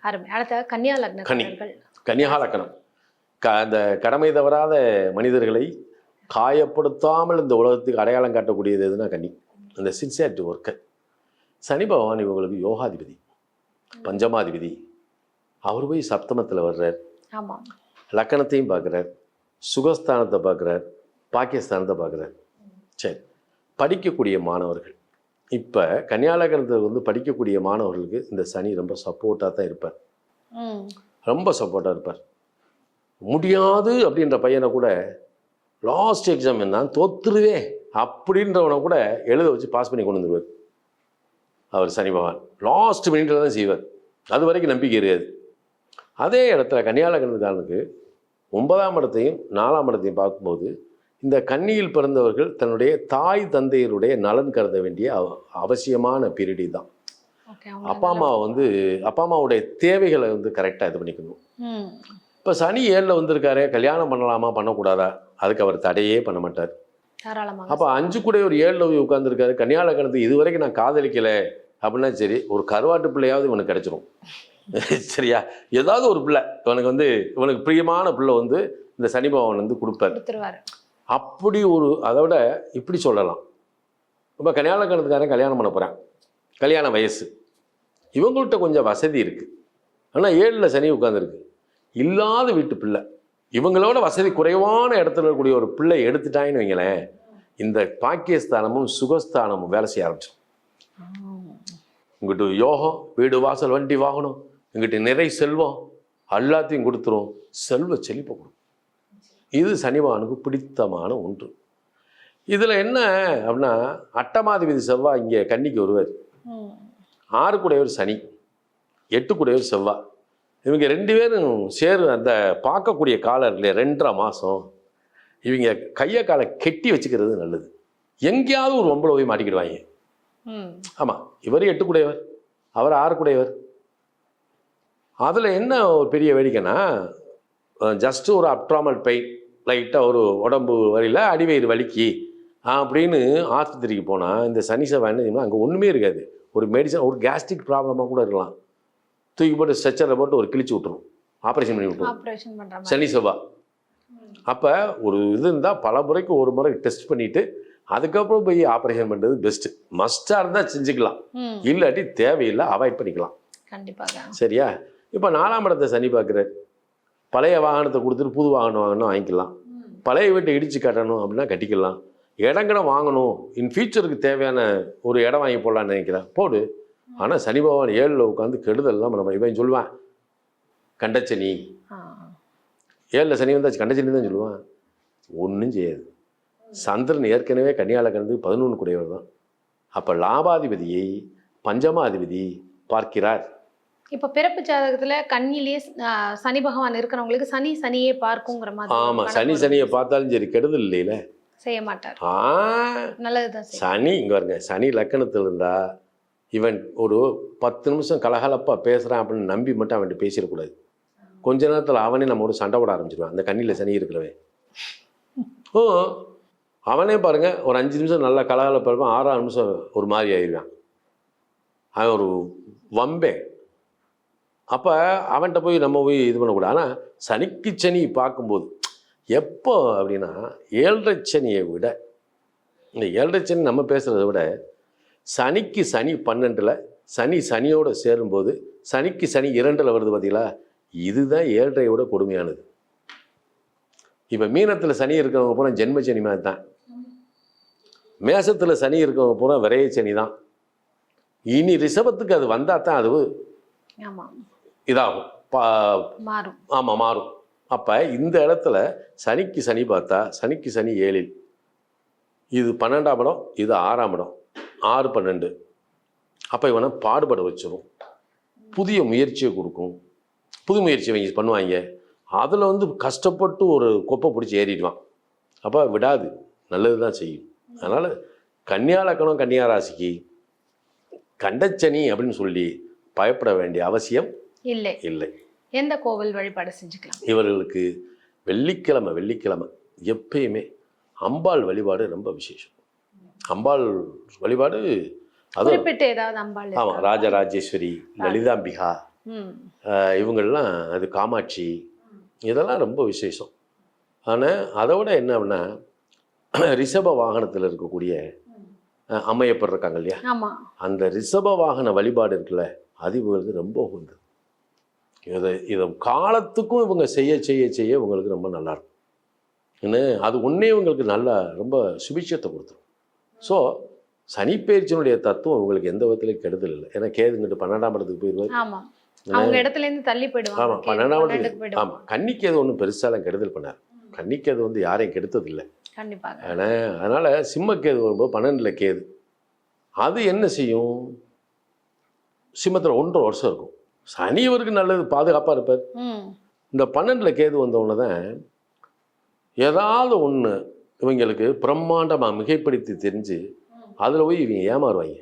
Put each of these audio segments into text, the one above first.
அருமை அடுத்த கன்னியா கன்னி. லக்னக்காரர்கள் கன்னியாலக்கணம் க அந்த கடமை தவறாத மனிதர்களை காயப்படுத்தாமல் இந்த உலகத்துக்கு அடையாளம் காட்டக்கூடியது எதுனா கன்னி. அந்த சின்சியாரிட்டி ஒர்க்கர். சனி பகவான் இவங்களுக்கு யோகாதிபதி பஞ்சமாதிபதி. அவர் போய் சப்தமத்தில் வர்றார். ஆமா. லக்கணத்தையும் பார்க்குறார். சுகஸ்தானத்தை பார்க்குறார். பாக்கியஸ்தானத்தை பார்க்குறார். சரி. படிக்கக்கூடிய மாணவர்கள். இப்போ கன்னியாலக்கணத்தில் வந்து படிக்கக்கூடிய மாணவர்களுக்கு இந்த சனி ரொம்ப சப்போர்ட்டாக தான் இருப்பார். ரொம்ப சப்போர்ட்டாக இருப்பார். முடியாது அப்படின்ற பையனை கூட லாஸ்ட் எக்ஸாம் என்ன தோத்துருவே அப்படின்றவனை கூட எழுத வச்சு பாஸ் பண்ணி கொண்டு வந்துருவார். அவர் சனி பகவான். லாஸ்ட் மினிட்ல தான் செய்வார். அது வரைக்கும் நம்பிக்கை இருக்காது. அதே இடத்துல கன்னியாலகணத்துக்காரனுக்கு ஒன்பதாம் இடத்தையும் நாலாம் இடத்தையும் பார்க்கும்போது இந்த கன்னியில் பிறந்தவர்கள் தன்னுடைய தாய் தந்தையருடைய நலன் கருத வேண்டிய அவ- அவசியமான பீரியடி தான் அப்பா அம்மா வந்து அப்பா அம்மாவுடைய தேவைகளை வந்து கரெக்டாக இது பண்ணிக்கணும். இப்போ சனி ஏழில் வந்திருக்காரு கல்யாணம் பண்ணலாமா பண்ணக்கூடாதா? அதுக்கு அவர் தடையே பண்ண மாட்டார். அப்போ அஞ்சு கூட ஒரு ஏழில் போய் உட்காந்துருக்காரு கன்னியாலக்கணத்து இது வரைக்கும் நான் காதலிக்கலை அப்படின்னா சரி ஒரு கருவாட்டு பிள்ளையாவது இவனுக்கு கிடைச்சிரும். சரியா? ஏதாவது ஒரு பிள்ளை இவனுக்கு வந்து இவனுக்கு பிரியமான பிள்ளை வந்து இந்த சனி பகவான் வந்து கொடுப்பார். அப்படி ஒரு அதை விட இப்படி சொல்லலாம். இப்போ கல்யாணக்காரத்துக்காரன் கல்யாணம் பண்ண போகிறான் கல்யாண வயசு. இவங்கள்ட்ட கொஞ்சம் வசதி இருக்குது ஆனால் ஏழில் சனி உட்காந்துருக்கு இல்லாத வீட்டு பிள்ளை. இவங்களோட வசதி குறைவான இடத்துல இருக்கக்கூடிய ஒரு பிள்ளை எடுத்துட்டாங்கன்னு வைங்களேன் இந்த பாக்கியஸ்தானமும் சுகஸ்தானமும் வேலை செய்ய ஆரம்பிச்சிடும் இங்கிட்டு யோகம் வீடு வாசல் வண்டி வாகனம் இங்கிட்டு நிறை செல்வம் எல்லாத்தையும் கொடுத்துரும். செல்வ செழிப்பை கொடுக்கும். இது சனிவானுக்கு பிடித்தமான ஒன்று. இதில் என்ன அப்படின்னா அட்டமாதிபதி செவ்வாய் இங்கே கன்னிக்கு வருவார். ஆறு கூடையவர் சனி எட்டு கூடையவர் செவ்வாய் இவங்க ரெண்டு பேரும் சேரு அந்த பார்க்கக்கூடிய காலம் இல்லையா ரெண்டரை மாதம் இவங்க கையை காலை கெட்டி வச்சுக்கிறது நல்லது. எங்கேயாவது ஒரு ஒம்பளை போய் மாட்டிக்கிடுவாங்க. ஆமாம் இவர் எட்டு கூடையவர் அவர் ஆறு கூடையவர் அதில் என்ன ஒரு பெரிய வேடிக்கைன்னா ஜஸ்ட்டு ஒரு அப்ட்ராமல் பெயின் லைட்டாக ஒரு உடம்பு வழியில் அடிவயிறு வலிக்கு. அப்படின்னு ஆஸ்பத்திரிக்கு போனால் இந்த சனி செவ்வாய் என்ன அங்கே ஒன்றுமே இருக்காது. ஒரு மெடிசன் ஒரு கேஸ்ட்ரிக் ப்ராப்ளமாக கூட இருக்கலாம். தூக்கி போட்டு ஸ்ட்ரெச்சரில் போட்டு ஒரு கிழிச்சு விட்டுரும். ஆப்ரேஷன் பண்ணி விட்டுரும். மாதிரி. சனி செவ்வாய். அப்போ ஒரு இது இருந்தால் பல முறைக்கு ஒரு முறை டெஸ்ட் பண்ணிவிட்டு அதுக்கப்புறம் போய் ஆப்ரேஷன் பண்ணுறது பெஸ்ட்டு மஸ்டாக இருந்தால் செஞ்சுக்கலாம். இல்லாட்டி தேவையில்லை அவாய்ட் பண்ணிக்கலாம். கண்டிப்பாக சரியா? இப்போ நாலாம் இடத்தை சனி பார்க்குறாரு. பழைய வாகனத்தை கொடுத்துட்டு புது வாகனம் வாங்கணும் வாங்கிக்கலாம். பழைய வீட்டை இடித்து கட்டணும் அப்படின்னா கட்டிக்கலாம். இடங்கடம் வாங்கணும். இன் ஃபியூச்சருக்கு தேவையான ஒரு இடம் வாங்கி போடலான்னு நினைக்கிறேன். போடு. ஆனால் சனி பகவான் ஏழில் உட்காந்து கெடுதல்லாம் நம்ம இவன் சொல்லுவான். கண்டச்சனி. ஏழில் சனி வந்தாச்சு கண்டச்சனி தான் சொல்லுவான். ஒன்றும் செய்யாது. சந்திரன் ஏற்கனவே கன்னியால கலந்து பதினொன்று கூடியவர் தான். அப்போ லாபாதிபதியை பஞ்சமாதிபதி பார்க்கிறார். இப்போ பிறப்பு ஜாதகத்துல கண்ணிலேயே ஆ, சனி பகவான் இருக்கிறவங்களுக்கு சனி சனியே பார்க்குங்கிற மாதிரி ஒரு ஆமாம் கணக்கு சனி. சனியை பார்த்தாலும் சரி கெடுதல் இல்லையில? செய்ய மாட்டார். நல்லதுதான் சனி இங்கே வருங்க சனி லக்கணத்தில் இருந்தா இவன் ஒரு பத்து நிமிஷம் கலகலப்பாக பேசுகிறான் அப்படின்னு நம்பி மட்டும் அவன்கிட்ட பேசிடக்கூடாது. கொஞ்ச நேரத்தில் அவனே நம்மோட சண்டை போட ஆரம்பிச்சிடுவான் அந்த கண்ணியில் சனி இருக்கிறவன். ஓ அவனே பாருங்க ஒரு அஞ்சு நிமிஷம் நல்லா கலகலப்பாக இருப்பான் ஆறாறு நிமிஷம் ஒரு மாதிரி ஆயிடுவான் அவன் ஒரு வம்பே. அப்போ அவன்கிட்ட போய் நம்ம போய் இது பண்ணக்கூடாது. ஆனால் சனிக்கு சனி பார்க்கும்போது எப்போ அப்படின்னா ஏழரை சனியை விட இந்த ஏழரை சனி நம்ம பேசுகிறத விட சனிக்கு சனி பன்னெண்டில் சனி சனியோடு சேரும்போது சனிக்கு சனி இரண்டில் வருது பார்த்தீங்களா இதுதான் ஏழரையோட கொடுமையானது. இப்போ மீனத்தில் சனி இருக்கிறவங்க பூரா ஜென்ம சனி மாதிரி தான். மேசத்தில் சனி இருக்கிறவங்க பூரா விரைய சனி தான். இனி ரிஷபத்துக்கு அது வந்தால் தான் அது ஆமாம் இதாகும். பா மாறும். ஆமாம் மாறும். அப்போ இந்த இடத்துல சனிக்கு சனி பார்த்தா சனிக்கு சனி ஏழில். இது பன்னெண்டாம் இடம் இது ஆறாம் இடம். ஆறு பன்னெண்டு. அப்போ இவனை பாடுபட வச்சிரும். புதிய முயற்சியை கொடுக்கும். புது முயற்சி இவங்க பண்ணுவாங்க. அதில் வந்து கஷ்டப்பட்டு ஒரு கொப்பை பிடிச்சி ஏறிடுவான். அப்போ விடாது. நல்லது தான் செய்யும். அதனால் கன்னியாலக்கணம் கன்னியா ராசிக்கு கண்டச்சனி அப்படின்னு சொல்லி பயப்பட வேண்டிய அவசியம் இல்லை. இல்லை. எந்த கோவில் வழிபாடு செஞ்சுக்கலாம்? இவர்களுக்கு வெள்ளிக்கிழமை வெள்ளிக்கிழமை எப்பயுமே அம்பாள் வழிபாடு ரொம்ப விசேஷம். அம்பாள் வழிபாடு அம்பாள் ஆமாம்? ராஜராஜேஸ்வரி லலிதாம்பிகா ம். ஆஹ் இவங்கெல்லாம் அது காமாட்சி இதெல்லாம் ரொம்ப விசேஷம். ஆனால் அதை விட என்ன அப்படின்னா ரிஷப வாகனத்தில் இருக்கக்கூடிய அம்மையப்பர் இருக்காங்க இல்லையா? அந்த ரிஷப வாகன வழிபாடு இருக்குல்ல அது இவங்களுக்கு ரொம்ப உகந்தது. இதை இதை காலத்துக்கும் இவங்க செய்ய செய்ய செய்ய இவங்களுக்கு ரொம்ப நல்லா இருக்கும் என்ன? அது ஒன்றே இவங்களுக்கு நல்ல ரொம்ப சுபிட்சத்தை கொடுத்துரும். ஸோ சனிப்பெயர்ச்சியினுடைய தத்துவம் இவங்களுக்கு எந்த விதத்துலையும் கெடுதல் இல்லை. ஏன்னா கேதுங்கிட்டு பன்னெண்டாம் இடத்துக்கு போயிடுவார் ஆமா. அவங்க இடத்துல இருந்து தள்ளி போயிடுவாங்க. ஆமாம் பன்னெண்டாம் இடத்துக்கு ஆமாம் கன்னிக்கேது ஒன்றும் பெருசாலாம் கெடுதல் பண்ணார் கன்னிக்கேது வந்து யாரையும் கெடுத்ததில்லை. கண்டிப்பாக. ஆனால் அதனால் சிம்மக்கேது வரும்போது பன்னெண்டில் கேது. அது என்ன செய்யும்? சிம்மத்தில் ஒன்றரை வருஷம் இருக்கும். சனி இவருக்கு நல்லது பாதுகாப்பாக இருப்பார். இந்த பன்னெண்டில் கேது வந்தவுடனே தான் ஏதாவது ஒன்று இவங்களுக்கு பிரம்மாண்டமாக மிகைப்படுத்தி தெரிஞ்சு அதில் போய் இவங்க ஏமாறுவாங்க.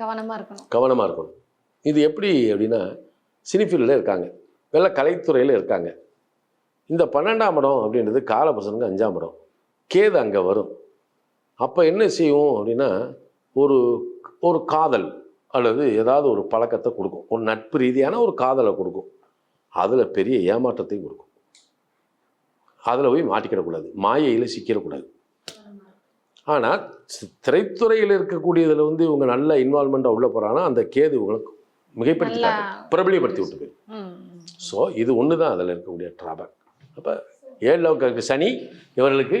கவனமா இருக்கணும். கவனமாக இருக்கணும். இது எப்படி அப்படின்னா சினிஃபீல்டில் இருக்காங்க. வெள்ள கலைத்துறையில் இருக்காங்க. இந்த பன்னெண்டாம் இடம் அப்படின்றது காலபசனுக்கு அஞ்சாம் இடம். கேது அங்கே வரும். அப்போ என்ன செய்வோம் அப்படின்னா ஒரு ஒரு காதல். அல்லது ஏதாவது ஒரு பழக்கத்தை கொடுக்கும். ஒரு நட்பு ரீதியான ஒரு காதலை கொடுக்கும். அதில் பெரிய ஏமாற்றத்தையும் கொடுக்கும். அதில் போய் மாட்டிக்கிடக்கூடாது. மாயையில் சிக்கிடக்கூடாது. ஆனால் திரைத்துறையில் இருக்கக்கூடியதில் வந்து இவங்க நல்ல இன்வால்மெண்ட்டாக உள்ள போகிறாங்கன்னா அந்த கேது இவங்களுக்கு மிகைப்படுத்தி நல்லா காட்டும் பிரபலியப்படுத்தி விட்டு ஸோ இது ஒன்று தான் அதில் இருக்கக்கூடிய ட்ராபேக். அப்போ ஏழு சனி இவர்களுக்கு